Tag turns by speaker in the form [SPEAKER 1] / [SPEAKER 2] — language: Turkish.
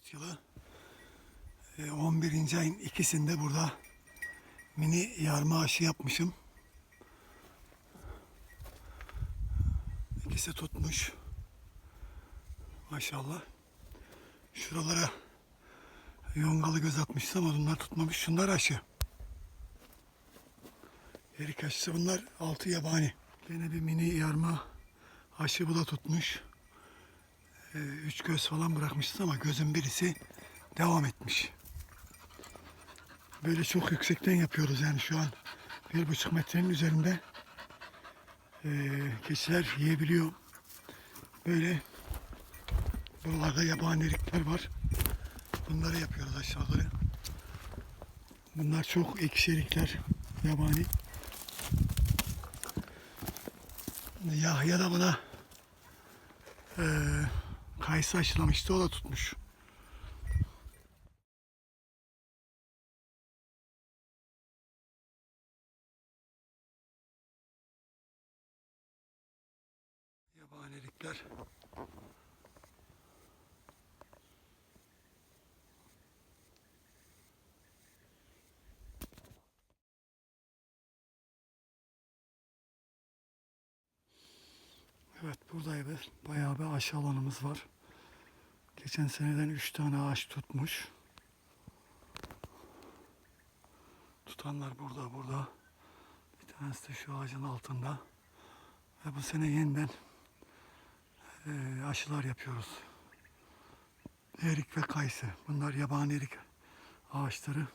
[SPEAKER 1] 2014 yılı e, 11. ayın ikisinde burada mini yarma aşı yapmışım. İkisi tutmuş. Maşallah. Şuralara yongalı göz atmıştım ama bunlar tutmamış. Şunlar aşı. Erik aşısı bunlar altı yabani. Yine bir mini yarma aşı bu da tutmuş. Ee, üç göz falan bırakmıştım ama gözün birisi devam etmiş. Böyle çok yüksekten yapıyoruz yani şu an bir buçuk metrenin üzerinde ee, keçiler yiyebiliyor. Böyle buralarda yabani erikler var. Bunları yapıyoruz aşağıları. Bunlar çok ekşi erikler yabani. Yahya da bana eee kayısı aşılamıştı o da tutmuş. Yabanilikler. Evet buradaydı. Bayağı bir ağaç alanımız var. Geçen seneden üç tane ağaç tutmuş. Tutanlar burada burada. Bir tanesi de şu ağacın altında. Ve bu sene yeniden eee, aşılar yapıyoruz. Erik ve kayısı. Bunlar yabani erik ağaçları.